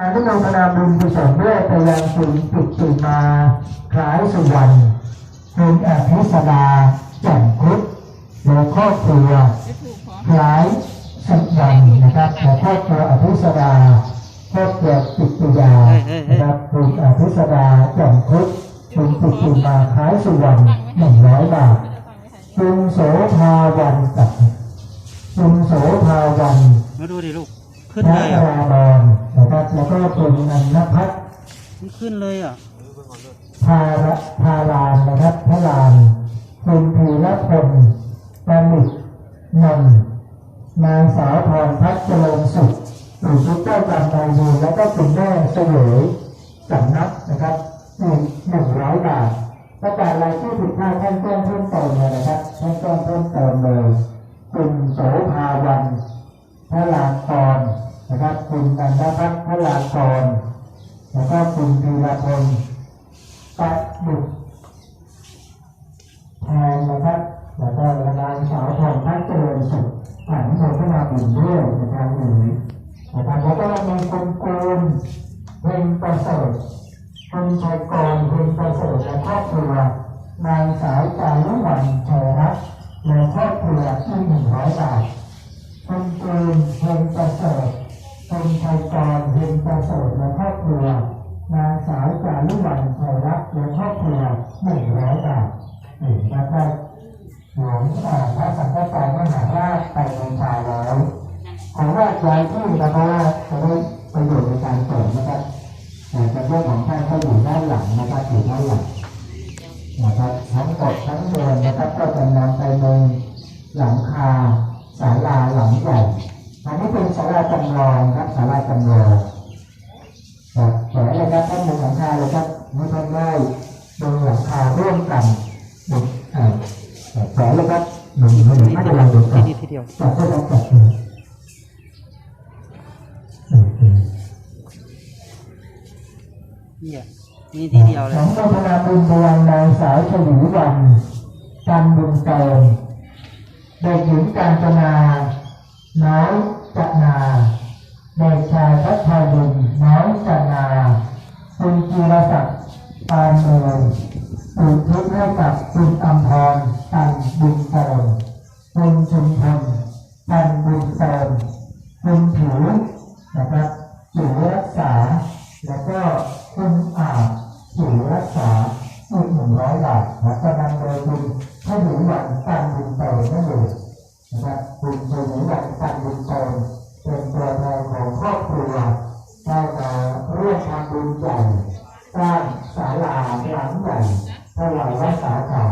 อนุโมทนาบุญกุศลด้วยไปยังคุณปิติมาคล้ายสุวรรณคุณอภิสดาแจ่มคุดและครอบครัวคล้ายสุวรรณนะครับและครอบครัวอภิสดาครอบครัวปิติยานะครับคุณอภิสดาแจ่มคุดคุณปิติมาคล้ายสุวรรณหนึ่งร้อยบาทคุณโสภาวันกับคุณโสภาวันมาดูดิลูกขึ้นพเลระยอะราดอ นนะครับ แล้วก็คุณนันทพัฒน์มันขึ้นเลยอะพาระพารานนะครับพระลานคุณพีรพลประมิตรนนท์นางสาวพรพัฒน์เจริญสุขหรือชุดเจ้ากรรมนายเวรแล้วก็คุณแม่เสวยสำนักนะครับอีกหนึ่งร้อยบาทประกาศรายชื่อผิดพลาดท่านแจ้งเพิ่มเติมเลยนะครับท่านแจ้งเพิ่มเติมเลย คุณนันทพัฒน์พระลากรแล้วก็คุณพีรพลปะบุตรแทนนะครับแล้วก็นางสาวทองพัฒน์เจริญสุขผ่านโมทนาบุญด้วยนะครับหรือนะครับแล้วก็มีคุณกูลเพ็งประเสริฐคุณชัยกรเพ็งประเสริฐและครอบครัวนางสาวจารุวรรณชัยรัตน์และครอบครัวที่หนึ่งร้อยบาทคุณจูนเพ็งประเสริฐ คุณชัยกรเพ็งประเสริฐและครอบครัวนางสาวจารุวรรณชัยรัตน์และครอบครัวหนึ่งร้อยบาทนี่นะครับหลวงอ่าพระสังฆจายมหาราชไปบูชาแล้วขอว่าย้ายที่นะเพราะว่าจะได้ประโยชน์ในการเสริมนะครับแต่เรื่องของท่านเขาอยู่ด้านหลังนะครับอยู่ด้านหลังนะครับทั้งหมดทั้งมวลนะครับก็จะนำไปในหลังคาศาลาหลังใหญ่ อันนี้เป็นศาลาจำลองครับศาลาจำลองครับแผลเลยครับท่านบนหลังคาเลยครับไม่ต้องได้บนหลังคาร่วมกันบนเอ่อแผลเลยครับหนึ่งหนึ่งไม่เป็นไรเดี๋ยวก่อนทีทีเดียวจับได้แล้วจับเลยโอเคเนี่ยมีทีเดียวเลหยลังโมทนาบุญพลังนางสาวฉวีวันจันบุญเติมเด็กหญิงการจนาน้อย จนาเดชายพัฒบุญน้อยจันาคุณจีรศักดิ์ปานเมืองอุทิศให้กับคุณอัมพรตันบุญเติมคุณชุมพลตันบุญเติมคุณผิวนะครับจิ๋วรักษา แล้วก็คุณอาจิ๋วรักษาอีกหนึ่งร้อยบาทแล้วก็นำโดยคุณถ้าหนูหวัน บุญใหญ่สร้างศาลาหลังใหญ่ถวายวัดสาขา